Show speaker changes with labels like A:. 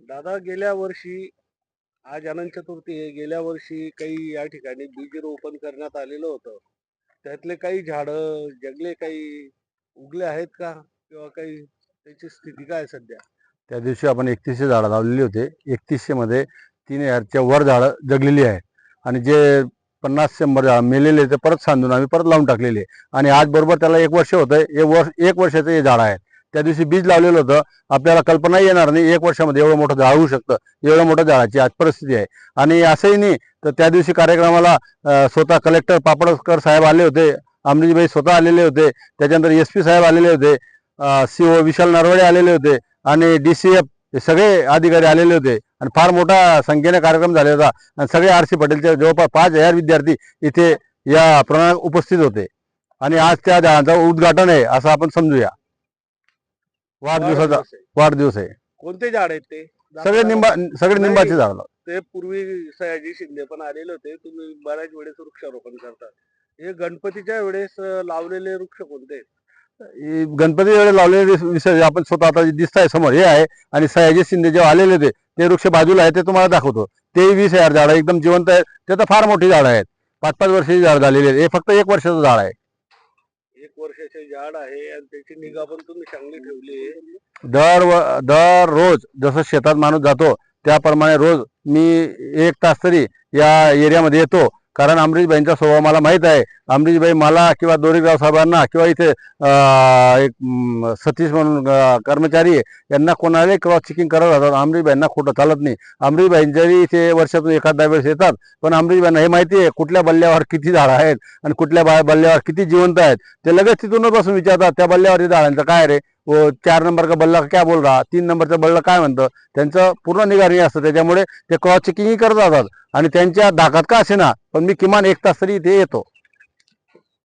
A: दादा गेल्या वर्षी आज अनंत चतुर्थी आहे. गेल्या वर्षी काही या ठिकाणी बीज रोपण करण्यात आलेलं होतं. त्यातले काही झाडं जगले काही उगले आहेत का? किंवा काही त्याची स्थिती काय आहे सध्या?
B: त्या दिवशी आपण एकतीसशे झाडं लावलेली होते. एकतीसशे मध्ये तीन हजारच्या वर झाडं जगलेली आहे. आणि जे पन्नास शंभर झाडं मेलेले ते परत सांधून आम्ही परत लावून टाकलेले आणि आज बरोबर त्याला एक वर्ष होतं एक वर्ष एक वर्षाचं हे झाड आहे. त्या दिवशी बीज लावलेलं होतं. आपल्याला कल्पना येणार नाही. एक वर्षामध्ये एवढं मोठं झाड होऊ शकतं. एवढं मोठं झाडाची आज परिस्थिती आहे. आणि असंही नाही तर त्या दिवशी कार्यक्रमाला स्वतः कलेक्टर पापडकर साहेब आले होते. अमरीशभाई स्वतः आलेले होते. त्याच्यानंतर एस पी साहेब आलेले होते. सी ओ विशाल नरवडे आलेले होते. आणि डी सी एफ हे सगळे अधिकारी आलेले होते. आणि फार मोठा संख्येने कार्यक्रम झाले होता. आणि सगळे आर सी पटेलचे जवळपास पाच हजार विद्यार्थी इथे या प्रमाणात उपस्थित होते. आणि आज त्या झाडांचं उद्घाटन आहे असं आपण समजूया. वाढदिवसाचा
A: वाढदिवस आहे.
B: आहे.
A: कोणते झाड आहेत ते?
B: सगळे निंबा सगळे निंबाचे झाड.
A: ते पूर्वी सयाजी शिंदे पण आलेले होते. तुम्ही बऱ्याच वेळेस वृक्षारोपण करतात. हे गणपतीच्या वेळेस लावलेले वृक्ष कोणते आहेत?
B: गणपती वेळे लावलेले विषय आपण स्वतः आता दिसत आहे समोर हे आहे. आणि सयाजी शिंदे जेव्हा आलेले होते ते वृक्ष बाजूला आहे ते तुम्हाला दाखवतो. ते वीस हजार झाड एकदम जिवंत आहेत. ते तर फार मोठी झाड आहेत. पाच पाच वर्षाची झाड झालेली आहेत. हे फक्त एक वर्षाचं झाड आहे.
A: एक वर्षाचे झाड आहे आणि त्याची निगा पण तुम्ही चांगली ठेवली आहे.
B: दर व- दर रोज जसं शेतात माणूस जातो त्याप्रमाणे रोज मी एक तास तरी या एरियामध्ये येतो. कारण अमरीशबाईंचा स्वभाव मला माहीत आहे. अमरीशबाई मला किंवा दोरेगाव साहेबांना किंवा इथे एक सतीश म्हणून कर्मचारी आहे यांना कोणालाही क्रॉस चेकिंग करत राहतात अमरीशबाईंना खोटं चालत नाही. अमरीशबाईं जरी इथे वर्षातून एखादा वेळेस येतात पण अमरीशबाईंना हे माहिती आहे कुठल्या बल्ल्यावर किती झाडं आहेत आणि कुठल्या बा- बल्ल्यावर किती जिवंत आहेत ते लगेच तिथूनच बसून विचारतात त्या बल्ल्यावर झाडांचं काय रे? चार नंबर का बल्ला क्या बोल रहा? तीन नंबरचा बल्ला काय म्हणतं? त्यांचं पूर्ण निगारी असतं. त्याच्यामुळे ते क्रॉस चेकिंगही करत जातात आणि त्यांच्या धाकात का असे ना पण मी किमान एक तास तरी इथे येतो.